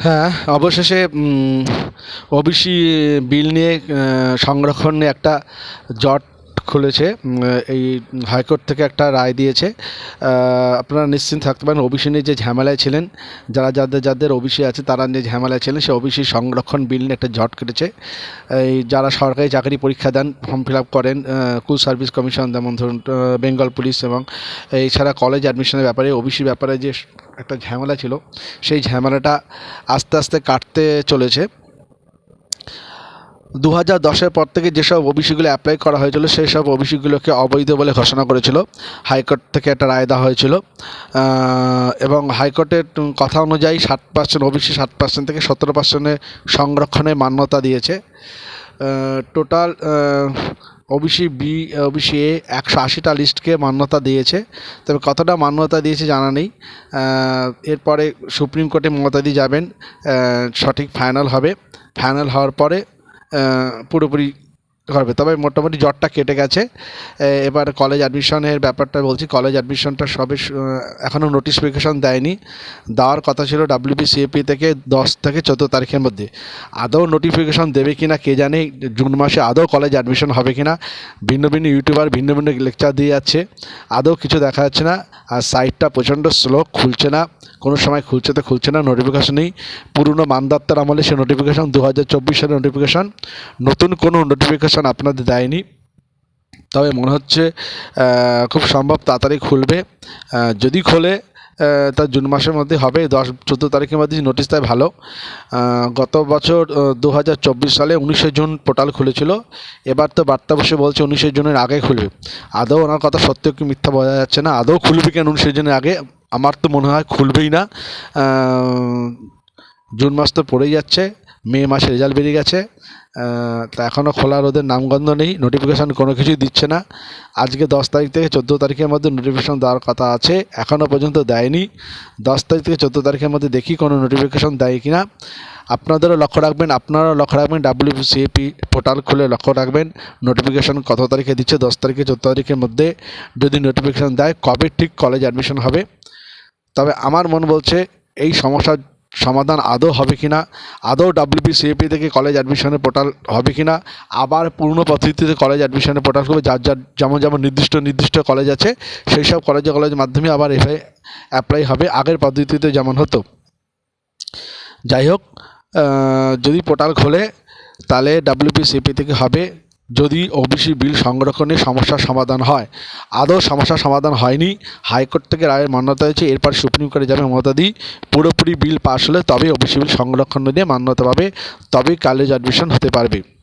হ্যাঁ অবশেষে ওবিসি বিল নিয়ে সংরক্ষণে একটা জট খুলেছে এই হাইকোর্ট থেকে একটা রায় দিয়েছে। আপনারা নিশ্চিন্ত থাকতে পারেন ওবিসি নিয়ে যে ঝামেলায় ছিলেন, যারা যাদের যাদের ওবিসি আছে, তারা যে ঝামেলায় ছিলেন, সে ওবিসি সংরক্ষণ বিল নিয়ে একটা জট কেটেছে। এই যারা সরকারি চাকরি পরীক্ষা দেন, ফর্ম ফিল আপ করেন কুল সার্ভিস কমিশন, যেমন ধরুন বেঙ্গল পুলিশ এবং এছাড়া কলেজ অ্যাডমিশনের ব্যাপারে ওবিসি ব্যাপারে যে একটা ঝামেলা ছিল, সেই ঝামেলাটা আস্তে আস্তে কাটতে চলেছে। দু হাজার দশের পর থেকে যেসব ওবিসিগুলো অ্যাপ্লাই করা হয়েছিল সেই সব ওবিসিগুলোকে অবৈধ বলে ঘোষণা করেছিল। হাইকোর্ট থেকে একটা রায় দেওয়া হয়েছিল। এবং হাইকোর্টের কথা অনুযায়ী ষাট পার্সেন্ট ওবিসি ষাট পার্সেন্ট থেকে সতেরো পার্সেন্টের সংরক্ষণে মান্যতা দিয়েছে। Total OBC B OBC A একশো আশিটা লিস্টকে মান্যতা দিয়েছে। তবে কতটা মান্যতা দিয়েছে জানা নেই। এরপরে সুপ্রিম কোর্টে মমতাদি যাবেন। সঠিক ফাইনাল হবে। ফাইনাল হওয়ার পরে পুরোপুরি হবে। তবে মোটামুটি জ্বরটা কেটে গেছে। এবার কলেজ অ্যাডমিশনের ব্যাপারটা বলছি। কলেজ অ্যাডমিশনটা সবে এখনও নোটিফিকেশন দেয়নি। দেওয়ার কথা ছিল ডাব্লিউবিসিএপি থেকে দশ থেকে চোদ্দ তারিখের মধ্যে। আদৌ নোটিফিকেশন দেবে কি না কে জানে? জুন মাসে আদৌ কলেজ অ্যাডমিশন হবে কি না ভিন্ন ভিন্ন ইউটিউবার ভিন্ন ভিন্ন লেকচার দিয়ে যাচ্ছে। আদৌ কিছু দেখা যাচ্ছে না। আর সাইটটা প্রচণ্ড স্লো খুলছে না। কোনো সময় খুলছে তো খুলছে না। নোটিফিকেশন নেই। পুরনো মানদত্তার আমলে সে নোটিফিকেশন দু হাজার চব্বিশ সালের নোটিফিকেশন নতুন কোনো নোটিফিকেশন আপনাদের দেয়নি। তবে মনে হচ্ছে খুব সম্ভব তাড়াতাড়ি খুলবে। যদি খোলে তা জুন মাসের মধ্যে হবে, দশ, চোদ্দ তারিখের মধ্যে নোটিশ দেয় ভালো। গত বছর দু হাজার চব্বিশ সালে উনিশে জুন পোর্টাল খুলেছিল। এবার তো বার্তা বসে বলছে উনিশে জুনের আগে খুলবে। আদৌ ওনার কথা সত্য কি মিথ্যা বোঝা যাচ্ছে না? আদৌ খুলবে কেন উনিশে জুনের আগে? আমার তো মনে হয় খুলবেই না। জুন মাস তো পড়েই যাচ্ছে। মে মাসে রেজাল্ট বেরিয়ে গেছে। তা এখনও খোলা ওদের নামগন্ধ নেই নোটিফিকেশান কোনো কিছুই দিচ্ছে না। আজকে দশ তারিখ থেকে চোদ্দ তারিখের মধ্যে নোটিফিকেশান দেওয়ার কথা আছে এখনও পর্যন্ত দেয়নি। দশ তারিখ থেকে চোদ্দ তারিখের মধ্যে দেখি কোনো নোটিফিকেশান দেয় কি না আপনাদেরও লক্ষ্য রাখবেন, আপনারাও লক্ষ্য রাখবেন ডাব্লিউসিএপি পোর্টাল খুলে লক্ষ্য রাখবেন নোটিফিকেশান কত তারিখে দিচ্ছে, দশ তারিখে চোদ্দ তারিখের মধ্যে যদি নোটিফিকেশান দেয়, কবে ঠিক কলেজ অ্যাডমিশন হবে? তবে আমার মন বলছে, এই সমস্যার সমাধান আদৌ হবে কি না আদৌ ডাব্লিউবিসিএপি থেকে কলেজ অ্যাডমিশনের পোর্টাল হবে কি না আবার পুরনো পদ্ধতিতে কলেজ অ্যাডমিশনের পোর্টাল করবে যার যার যেমন যেমন নির্দিষ্ট নির্দিষ্ট কলেজ আছে, সেই সব কলেজে কলেজের মাধ্যমে আবার এফআই অ্যাপ্লাই হবে, আগের পদ্ধতিতে যেমন হতো। যাই হোক যদি পোর্টাল খোলে, তাহলে ডাব্লিউবিসিপি থেকে হবে। যদি ওবিসি বিল সংরক্ষণে সমস্যার সমাধান হয়, আদৌ সমস্যার সমাধান হয়নি, হাইকোর্ট থেকে রায়ের মান্যতা হয়েছে, এরপর সুপ্রিম কোর্টে যাবে মমতা দি পুরোপুরি বিল পাশ হলে তবে ওবিসি বিল সংরক্ষণ নিয়ে মান্যতা পাবে, তবেই কলেজ অ্যাডমিশন হতে পারবে।